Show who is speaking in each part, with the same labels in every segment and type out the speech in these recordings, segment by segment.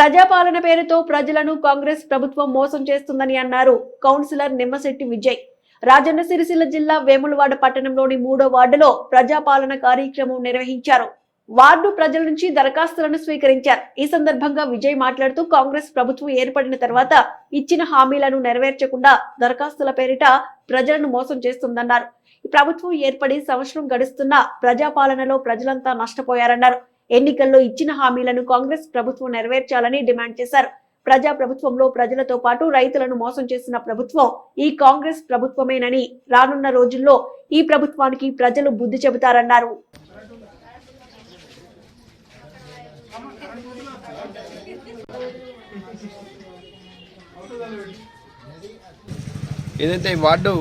Speaker 1: ప్రజాపాలన పేరుతో ప్రజలను కాంగ్రెస్ ప్రభుత్వం మోసం చేస్తుందని అన్నారు కౌన్సిలర్ నిమ్మశెట్టి విజయ్. రాజన్న సిరిసిల్ల జిల్లా వేములవాడ పట్టణంలోని మూడో వార్డులో ప్రజాపాలన కార్యక్రమం నిర్వహించారు. వార్డు ప్రజల నుంచి దరఖాస్తులను స్వీకరించారు. ఈ సందర్భంగా విజయ్ మాట్లాడుతూ కాంగ్రెస్ ప్రభుత్వం ఏర్పడిన తర్వాత ఇచ్చిన హామీలను నెరవేర్చకుండా దరఖాస్తుల పేరిట ప్రజలను మోసం చేస్తుందన్నారు. ప్రభుత్వం ఏర్పడి సంవత్సరం గడుస్తున్న ప్రజాపాలనలో ప్రజలంతా నష్టపోయారన్నారు. ఎన్నికల్లో ఇచ్చిన హామీలను కాంగ్రెస్ ప్రభుత్వం నెరవేర్చాలని డిమాండ్ చేశారు. ప్రజా ప్రభుత్వంలో ప్రజలతో పాటు రైతులను మోసం చేసిన ప్రభుత్వం ఈ కాంగ్రెస్ ప్రభుత్వమేనని రానున్న రోజుల్లో ఈ ప్రభుత్వానికి ప్రజలు బుద్ధి చెబుతారన్నారు.
Speaker 2: ఏదైతే వార్డు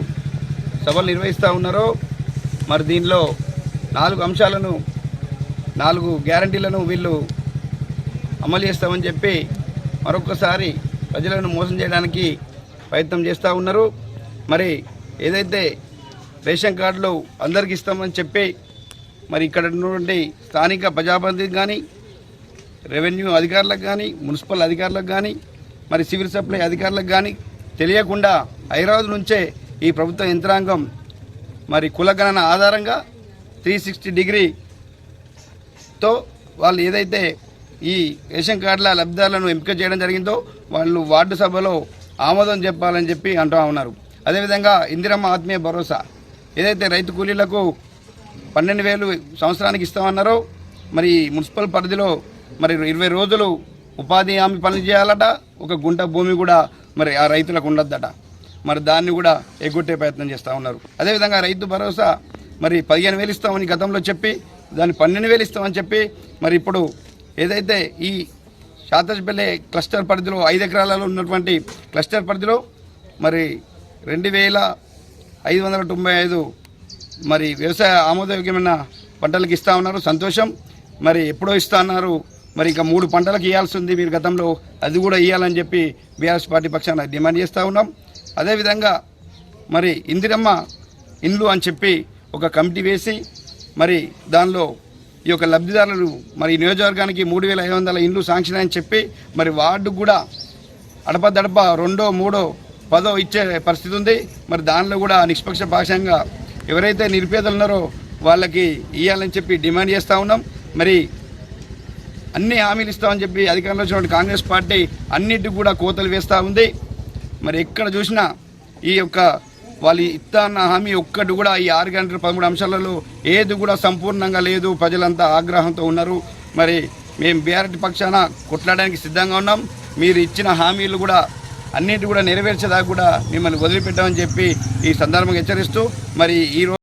Speaker 2: సభలు నిర్వహిస్తూ ఉన్నారో మరి దీనిలో నాలుగు అంశాలను నాలుగు గ్యారంటీలను వీళ్ళు అమలు చేస్తామని చెప్పి మరొకసారి ప్రజలను మోసం చేయడానికి ప్రయత్నం చేస్తూ ఉన్నారు. మరి ఏదైతే రేషన్ కార్డులు అందరికి ఇస్తామని చెప్పి మరి ఇక్కడ ఉన్నటువంటి స్థానిక ప్రజాప్రతినిధికి కానీ రెవెన్యూ అధికారులకు కానీ మున్సిపల్ అధికారులకు కానీ మరి సివిల్ సప్లై అధికారులకు కానీ తెలియకుండా హైదరాబాద్ నుంచే ఈ ప్రభుత్వ యంత్రాంగం మరి కులగణన ఆధారంగా త్రీ సిక్స్టీ తో వాళ్ళు ఏదైతే ఈ రేషన్ కార్డుల లబ్ధిదారులను ఎంపిక చేయడం జరిగిందో వాళ్ళు వార్డు సభలో ఆమోదం చెప్పాలని చెప్పి అంటూ ఉన్నారు. అదేవిధంగా ఇందిరమ్మ ఆత్మీయ భరోసా. ఏదైతే రైతు కూలీలకు పన్నెండు వేలు సంవత్సరానికి ఇస్తామన్నారో మరి మున్సిపల్ పరిధిలో మరి ఇరవై రోజులు ఉపాధి హామీ పనులు చేయాలట ఒక గుంట భూమి కూడా మరి ఆ రైతులకు ఉండద్దట. మరి దాన్ని కూడా ఎగ్గొట్టే ప్రయత్నం చేస్తూ ఉన్నారు. అదేవిధంగా రైతు భరోసా మరి పదిహేను వేలు ఇస్తామని గతంలో చెప్పి దాన్ని పన్నెండు వేలు ఇస్తామని చెప్పి మరి ఇప్పుడు ఏదైతే ఈ శాతజపల్లి క్లస్టర్ పరిధిలో ఐదు ఎకరాలలో ఉన్నటువంటి క్లస్టర్ పరిధిలో మరి రెండు వేల ఐదు వందల తొంభై ఐదు మరి వ్యవసాయ ఆమోదయోగ్యమైన పంటలకు ఇస్తా ఉన్నారు. సంతోషం. మరి ఎప్పుడో ఇస్తా అన్నారు. మరి ఇంకా మూడు పంటలకు ఇవ్వాల్సి ఉంది. మీరు గతంలో అది కూడా ఇవ్వాలని చెప్పి బీఆర్ఎస్ పార్టీ పక్షాన డిమాండ్ చేస్తూ ఉన్నాం. అదేవిధంగా మరి ఇందిరమ్మ ఇండ్లు అని చెప్పి ఒక కమిటీ వేసి మరి దానిలో ఈ యొక్క లబ్ధిదారులు మరి నియోజకవర్గానికి మూడు వేల ఐదు వందల ఇండ్లు శాంక్షన్ అని చెప్పి మరి వార్డు కూడా అడపదడప రెండో మూడో పదో ఇచ్చే పరిస్థితి ఉంది. మరి దానిలో కూడా నిష్పక్షపాతంగా ఎవరైతే నిరుపేదలు ఉన్నారో వాళ్ళకి ఇవ్వాలని చెప్పి డిమాండ్ చేస్తూ ఉన్నాం. మరి అన్ని హామీలు ఇస్తామని చెప్పి అధికారంలో వచ్చినటువంటి కాంగ్రెస్ పార్టీ అన్నిటికి కూడా కోతలు వేస్తూ ఉంది. మరి ఎక్కడ చూసినా ఈ యొక్క వాళ్ళు ఇస్తా అన్న హామీ ఒక్కటి కూడా ఈ ఆరు గంటల పదమూడు అంశాలలో ఏది కూడా సంపూర్ణంగా లేదు. ప్రజలంతా ఆగ్రహంతో ఉన్నారు. మరి మేము బీఆర్టీ పక్షాన కొట్లాడడానికి సిద్ధంగా ఉన్నాం. మీరు ఇచ్చిన హామీలు కూడా అన్నిటి కూడా నెరవేర్చేదాకా కూడా మిమ్మల్ని వదిలిపెట్టామని చెప్పి ఈ సందర్భంగా హెచ్చరిస్తూ మరి ఈ రోజు